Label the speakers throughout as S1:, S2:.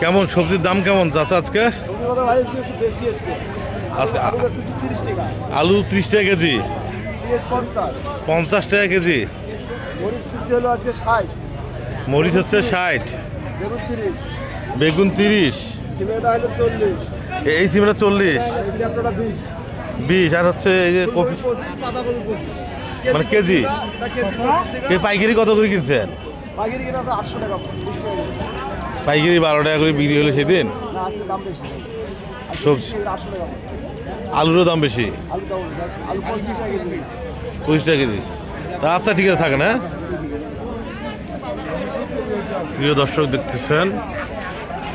S1: কেমন সবজির দাম কেমন চাচা আজকে?
S2: আলু তিরিশ টাকা
S1: কেজি।
S2: পঞ্চাশ
S1: টাকা কেজি।
S2: মরিচ
S1: হচ্ছে ষাট।
S2: বেগুন তিরিশ।
S1: এই সিমটা চল্লিশ।
S2: বিশ
S1: আর হচ্ছে এই যে কপি মানে কেজি? পাইকারি কত করে কিনছেন?
S2: কিনা আটশো টাকা।
S1: পাইকারি বারো টাকা করে বিক্রি হলো সেদিন। সবজি। আলুরও দাম বেশি।
S2: পঁচিশ টাকা কেজি।
S1: তা আচ্ছা ঠিক আছে থাকে না প্রিয় দর্শক দেখতেছেন,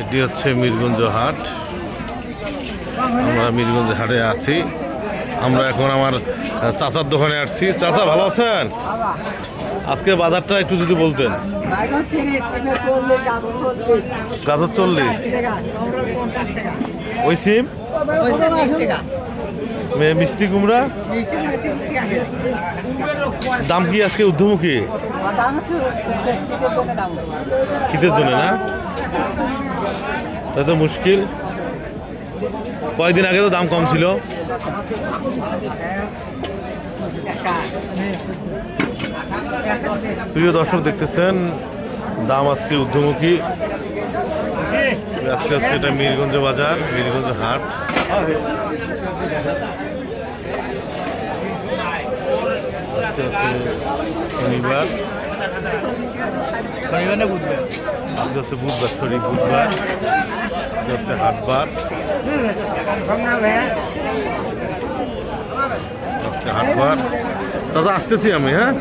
S1: এটি হচ্ছে মিরগঞ্জ হাট। আমরা মিরগঞ্জ হাটে আছি। আমরা এখন আমার চাচার দোকানে আসছি। চাচা, ভালো আছেন? আজকে বাজারটা একটু যদি বলতেন।
S3: গাজর চল্লিশ।
S1: ওই সিম? মিষ্টি কুমড়া? দাম কি আজকে ঊর্ধ্বমুখী?
S3: একটু শীতের জন্য
S1: শীতের জন্য না? তা তো মুশকিল। কয়েকদিন আগে তো দাম কম ছিল। প্রিয় দর্শক দেখতেছেন দাম আজকে ঊর্ধ্বমুখী। আজকে হচ্ছে এটা মিরগঞ্জ বাজার মিরগঞ্জ হাট। আজকে হচ্ছে শনিবার। আজকে হচ্ছে বুধবার সরি বুধবার। আজকে হচ্ছে হাটবার। আজকে হাটবার। দাদা, আসতেছি আমি হ্যাঁ?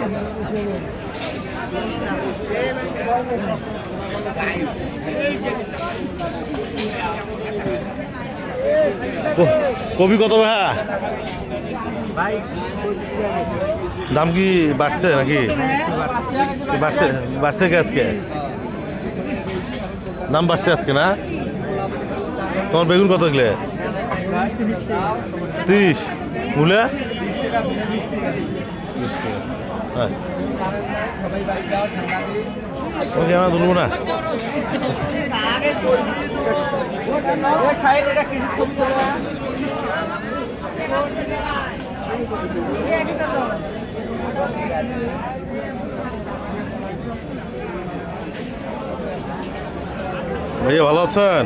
S1: কবি কত
S2: ভাই?
S1: দাম কি বাড়ছে নাকি? বাড়ছে? বাড়ছে কি আজকে? দাম বাড়ছে আজকে, না? তোমার বেগুন কত গেলে তিরিশ। মূলা? টাকা হ্যাঁ ওকে আমরা তুলবো না ভাইয়া ভালো আছেন?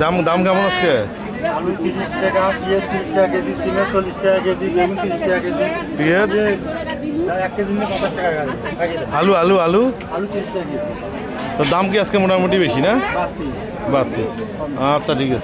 S1: দাম দাম কেমন আজকে?
S2: আলু তিরিশ টাকা পেঁয়াজ তিরিশ টাকা কেজি সিমেন্ট চল্লিশ টাকা কেজি বেগুন তিরিশ টাকা কেজি।
S1: পেঁয়াজ?
S2: এক কেজি নিয়ে পঞ্চাশ টাকা
S1: আলু আলু আলু?
S2: আলু তিরিশ টাকা কেজি।
S1: তো দাম কি আজকে মোটামুটি বেশি না?
S2: বাড়তি।
S1: বাড়তি। আচ্ছা ঠিক আছে।